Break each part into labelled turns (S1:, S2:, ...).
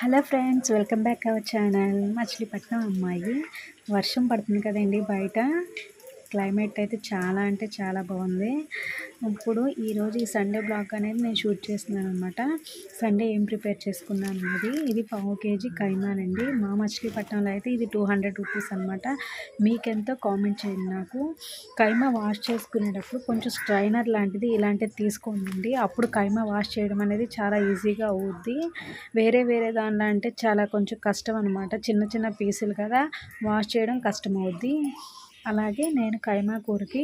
S1: Hello friends welcome back our channel. Machilipatnam అమ్మాయి. వర్షం పడుతుంది కదండి బయట. క్లైమేట్ అయితే చాలా అంటే చాలా బాగుంది. ఇప్పుడు ఈరోజు ఈ సండే బ్లాగ్ అనేది నేను షూట్ చేస్తున్నాను అనమాట సండే ఏం ప్రిపేర్ చేసుకున్నాను అనేది ఇది పావు కేజీ కైమానండి మా మచిలీపట్నంలో అయితే ఇది టూ హండ్రెడ్ రూపీస్ అనమాట మీకెంతో కామెంట్ చేయండి నాకు. కైమా వాష్ చేసుకునేటప్పుడు కొంచెం స్ట్రైనర్ లాంటిది ఇలాంటిది తీసుకోండి. అప్పుడు కైమా వాష్ చేయడం అనేది చాలా ఈజీగా అవుద్ది. వేరే వేరే దానిలో అంటే చాలా కొంచెం కష్టం అనమాట చిన్న చిన్న పీసులు కదా వాష్ చేయడం కష్టం అవుద్ది. అలాగే నేను కైమా కూరకి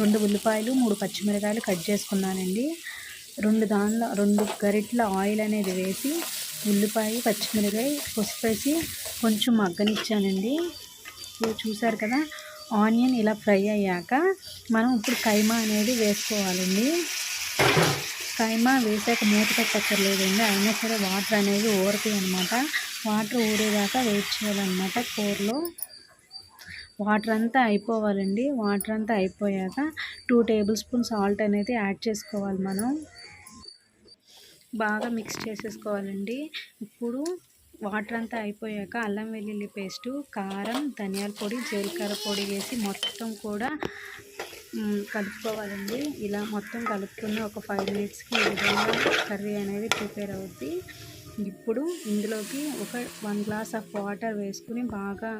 S1: రెండు ఉల్లిపాయలు మూడు పచ్చిమిరకాయలు కట్ చేసుకున్నానండి. రెండు దానిలో రెండు గరిటల ఆయిల్ అనేది వేసి ఉల్లిపాయ పచ్చిమిరకాయ పసుపు వేసి కొంచెం మగ్గనిచ్చానండి. ఇది చూసారు కదా ఆనియన్ ఇలా ఫ్రై అయ్యాక మనం ఇప్పుడు కైమా అనేది వేసుకోవాలండి. కైమా వేసాక మూత పెట్టక్కర్లేదండి అయినా సరే వాటర్ అనేది ఊరుతాయి అనమాట వాటర్ ఊరేదాకా వెయిట్ చేయాలన్నమాట కూరలో. వాటర్ అంతా అయిపోవాలండి. వాటర్ అంతా అయిపోయాక టూ టేబుల్ స్పూన్ సాల్ట్ అనేది యాడ్ చేసుకోవాలి మనం. బాగా మిక్స్ చేసేసుకోవాలండి. ఇప్పుడు వాటర్ అంతా అయిపోయాక అల్లం వెల్లుల్లి పేస్టు కారం ధనియాల పొడి జీలకర్ర పొడి వేసి మొత్తం కూడా కలుపుకోవాలండి. ఇలా మొత్తం కలుపుకుని ఒక ఫైవ్ మినిట్స్కి ఈ విధంగా కర్రీ అనేది ప్రిపేర్ అవుద్ది. ఇప్పుడు ఇందులోకి ఒక వన్ గ్లాస్ ఆఫ్ వాటర్ వేసుకుని బాగా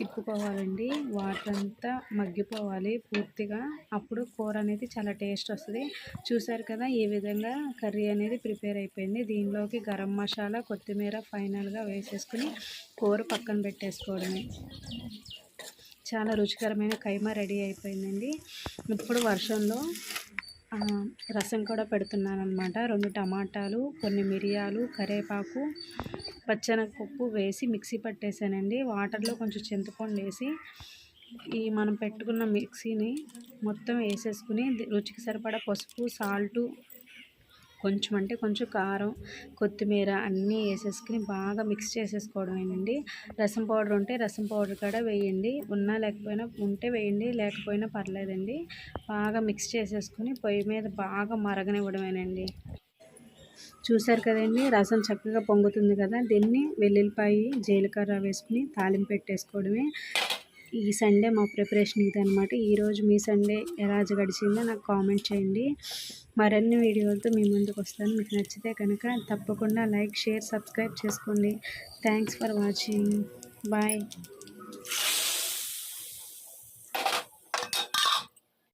S1: తిప్పుకోవాలండి. వాటర్ అంతా మగ్గిపోవాలి పూర్తిగా. అప్పుడు కూర అనేది చాలా టేస్ట్ వస్తుంది. చూసారు కదా ఈ విధంగా కర్రీ అనేది ప్రిపేర్ అయిపోయింది. దీనిలోకి గరం మసాలా కొత్తిమీర ఫైనల్గా వేసేసుకుని కూర పక్కన పెట్టేసుకోవడమే. చాలా రుచికరమైన కైమా రెడీ అయిపోయిందండి. ఇప్పుడు వర్షంలో రసం కూడా పెడుతున్నాను అనమాట రెండు టమాటాలు కొన్ని మిరియాలు కరివేపాకు పచ్చెనగపప్పు వేసి మిక్సీ పట్టేసానండి. వాటర్లో కొంచెం చింతపండు వేసి ఈ మనం పెట్టుకున్న మిక్సీని మొత్తం వేసేసుకుని రుచికి సరిపడా పసుపు సాల్టు కొంచెం అంటే కొంచెం కారం కొత్తిమీర అన్నీ వేసేసుకుని బాగా మిక్స్ చేసేసుకోవడమేనండి. రసం పౌడర్ ఉంటే రసం పౌడర్ కూడా వేయండి. ఉన్నా లేకపోయినా ఉంటే వేయండి. లేకపోయినా పర్లేదండి. బాగా మిక్స్ చేసేసుకుని పొయ్యి మీద బాగా మరగనివ్వడమేనండి. చూసారు కదండి రసం చక్కగా పొంగుతుంది కదా దీన్ని వెల్లుల్లిపాయి జీలకర్ర వేసుకుని తాలింపు పెట్టేసుకోవడమే. ఈ సండే మా ప్రిపరేషన్ ఇది ఈరోజు మీ సండే ఎలా గడిచిందో నాకు కామెంట్ చేయండి. మరిన్ని వీడియోలతో మీ ముందుకు వస్తాను. మీకు నచ్చితే కనుక తప్పకుండా లైక్ షేర్ సబ్స్క్రైబ్ చేసుకోండి. Thanks for watching. బాయ్.